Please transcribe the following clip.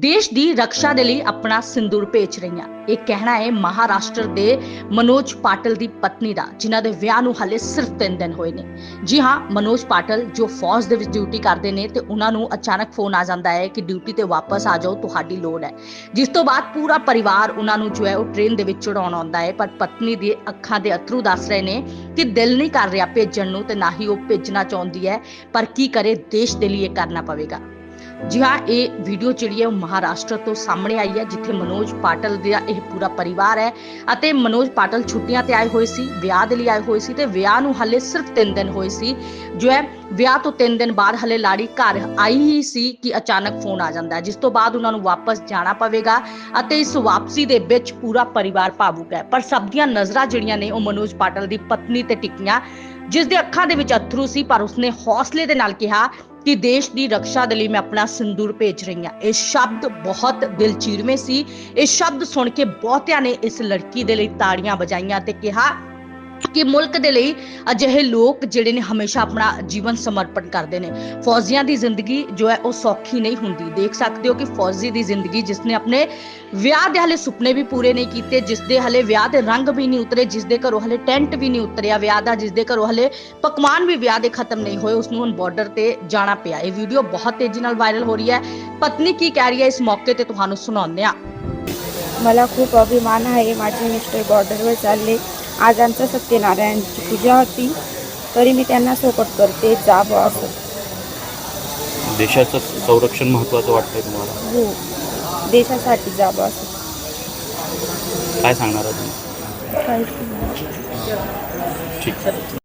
ਦੇਸ਼ ਦੀ ਰੱਖਿਆ ਦੇ ਲਈ ਆਪਣਾ ਸਿੰਦੂਰ ਭੇਜ ਰਹੀਆਂ। ਇਹ ਕਹਿਣਾ ਹੈ, ਮਹਾਰਾਸ਼ਟਰ ਦੇ ਮਨੋਜ ਪਾਟਲ ਦੀ ਪਤਨੀ ਦਾ, ਜਿਨ੍ਹਾਂ ਦੇ ਵਿਆਹ ਨੂੰ ਹਾਲੇ ਸਿਰਫ 3 ਦਿਨ ਹੋਏ ਨੇ। ਜੀ ਹਾਂ, ਮਨੋਜ ਪਾਟਲ ਜੋ ਫੌਜ ਦੇ ਵਿੱਚ ਡਿਊਟੀ ਕਰਦੇ ਨੇ ਤੇ ਉਹਨਾਂ ਨੂੰ ਅਚਾਨਕ ਫੋਨ ਆ ਜਾਂਦਾ ਹੈ ਕਿ ਡਿਊਟੀ ਤੇ ਵਾਪਸ ਆ ਜਾਓ, ਤੁਹਾਡੀ ਲੋੜ ਹੈ। ਜਿਸ ਤੋਂ ਬਾਅਦ ਪੂਰਾ ਪਰਿਵਾਰ ਉਹਨਾਂ ਨੂੰ ਜੋ ਹੈ ਉਹ ਟ੍ਰੇਨ ਦੇ ਵਿੱਚ ਚੜਾਉਣ ਆਉਂਦਾ ਹੈ, ਪਰ ਪਤਨੀ ਦੀ ਅੱਖਾਂ ਦੇ ਅਥਰੂ ਦੱਸ ਰਹੇ ਨੇ ਕਿ ਦਿਲ ਨਹੀਂ ਕਰ ਰਿਹਾ ਭੇਜਣ ਨੂੰ ਤੇ ਨਾ ਹੀ ਉਹ ਭੇਜਣਾ ਚਾਹੁੰਦੀ ਹੈ। ਪਰ ਕੀ ਕਰੇ, ਦੇਸ਼ ਦੇ ਲਈ ਇਹ ਕਰਨਾ ਪਵੇਗਾ। ਜੀ ਹਾਂ, ਇਹ ਵੀਡੀਓ ਜਿਹੜੀ ਹੈ ਉਹ ਮਹਾਰਾਸ਼ਟਰ ਤੋਂ ਸਾਹਮਣੇ ਆਈ ਹੈ, ਜਿੱਥੇ ਮਨੋਜ ਪਾਟਲ ਦਾ ਇਹ ਪੂਰਾ ਪਰਿਵਾਰ ਹੈ ਅਤੇ ਮਨੋਜ ਪਾਟਲ ਛੁੱਟੀਆਂ ਤੇ ਆਏ ਹੋਏ ਸੀ, ਵਿਆਹ ਦੇ ਲਈ ਆਏ ਹੋਏ ਸੀ ਤੇ ਵਿਆਹ ਨੂੰ ਹਲੇ ਸਿਰਫ 3 ਦਿਨ ਹੋਏ ਸੀ। ਜੋ ਹੈ, ਵਿਆਹ ਤੋਂ 3 ਦਿਨ ਬਾਅਦ ਹਲੇ ਲਾੜੀ ਘਰ ਆਈ ਹੀ ਸੀ ਕਿ ਅਚਾਨਕ ਫੋਨ ਆ ਜਾਂਦਾ ਹੈ, ਜਿਸ ਤੋਂ ਬਾਅਦ ਉਹਨਾਂ ਨੂੰ ਵਾਪਸ ਜਾਣਾ ਪਵੇਗਾ ਅਤੇ ਇਸ ਵਾਪਸੀ ਦੇ ਵਿੱਚ ਪੂਰਾ ਪਰਿਵਾਰ ਭਾਵੁਕ ਹੈ। ਪਰ ਸਭ ਦੀਆਂ ਨਜ਼ਰਾਂ ਜਿਹੜੀਆਂ ਨੇ ਉਹ ਮਨੋਜ ਪਾਟਲ ਦੀ ਪਤਨੀ ਤੇ ਟਿਕੀਆਂ, ਜਿਸ ਦੇ ਅੱਖਾਂ ਦੇ ਵਿੱਚ ਅਥਰੂ ਸੀ, ਪਰ ਉਸਨੇ ਹੌਸਲੇ ਦੇ ਨਾਲ ਕਿਹਾ ਕਿ ਦੇਸ਼ ਦੀ ਰੱਖਿਆ ਦੇ ਲਈ ਮੈਂ ਆਪਣਾ ਸਿੰਦੂਰ ਭੇਜ ਰਹੀ ਹਾਂ। ਇਹ ਸ਼ਬਦ ਬਹੁਤ ਦਿਲ ਚੀਰਵੇਂ ਸੀ। ਇਹ ਸ਼ਬਦ ਸੁਣ ਕੇ ਬਹੁਤਿਆਂ ਨੇ ਇਸ ਲੜਕੀ ਦੇ ਲਈ ਤਾੜੀਆਂ ਵਜਾਈਆਂ ਤੇ ਕਿਹਾ ਕਿ ਮੁਲਕ ਦੇ ਲਈ ਅਜਿਹੇ ਲੋਕ ਜਿਹੜੇ ਨੇ ਹਮੇਸ਼ਾ ਆਪਣਾ ਜੀਵਨ ਸਮਰਪਣ ਕਰਦੇ ਨੇ ਫੌਜੀਆਂ ਦੀ ਜ਼ਿੰਦਗੀ ਜੋ ਹੈ ਉਹ ਸੌਖੀ ਨਹੀਂ ਹੁੰਦੀ ਦੇਖ ਸਕਦੇ ਹੋ ਕਿ ਫੌਜੀ ਦੀ ਜ਼ਿੰਦਗੀ ਜਿਸ ਨੇ ਆਪਣੇ ਵਿਆਹ ਦੇ ਹਲੇ ਸੁਪਨੇ ਵੀ ਪੂਰੇ ਨਹੀਂ ਕੀਤੇ ਜਿਸ ਦੇ ਹਲੇ ਵਿਆਹ ਦੇ ਰੰਗ ਵੀ ਨਹੀਂ ਉਤਰੇ ਜਿਸ ਦੇ ਘਰੋਂ ਹਲੇ ਟੈਂਟ ਵੀ ਨਹੀਂ ਉਤਰਿਆ ਵਿਆਹ ਦਾ ਜਿਸ ਦੇ ਘਰੋਂ ਹਲੇ ਪਕਵਾਨ ਵੀ ਵਿਆਹ ਦੇ ਖਤਮ ਨਹੀਂ ਹੋਏ ਉਸ ਨੂੰ ਹੁਣ ਬਾਰਡਰ ਤੇ ਜਾਣਾ ਪਿਆ ਇਹ ਵੀਡੀਓ ਬਹੁਤ ਤੇਜ਼ੀ ਨਾਲ ਵਾਇਰਲ ਹੋ ਰਹੀ ਹੈ ਪਤਨੀ ਕੀ ਕਹਿ ਰਹੀ ਹੈ ਇਸ ਮੌਕੇ ਤੇ ਤੁਹਾਨੂੰ ਸੁਣਾਉਂਦੇ ਆ मला खूप अभिमान आहे माझे मिस्टर बॉर्डरवर चालले आज आमच्या सत्यनारायणची पूजा होती. तरी मी त्यांना सोबत करते. जा बुवा असं. देशाचं संरक्षण महत्त्वाचं वाटतंय तुम्हाला? हो. देशासाठी जा बुवा असं. काय सांगणार तुम्ही? ठीक.